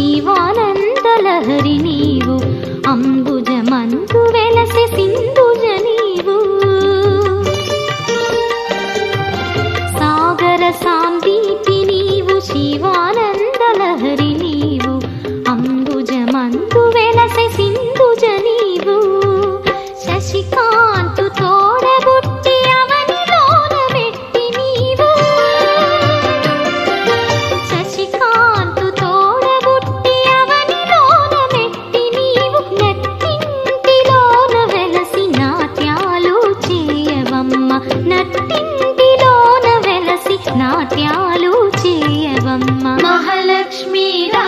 శివానందలహరి నీవు అంబుజ మంతు వెలసి సింధుజ నీవు సాగర సాందీపి నీవు శివానందలహరి నీవు అంబుజ మంతు వెలసి నట్టింటిలోన వెలసి నాట్యాలు చేయవమ్మ. మహాలక్ష్మీరా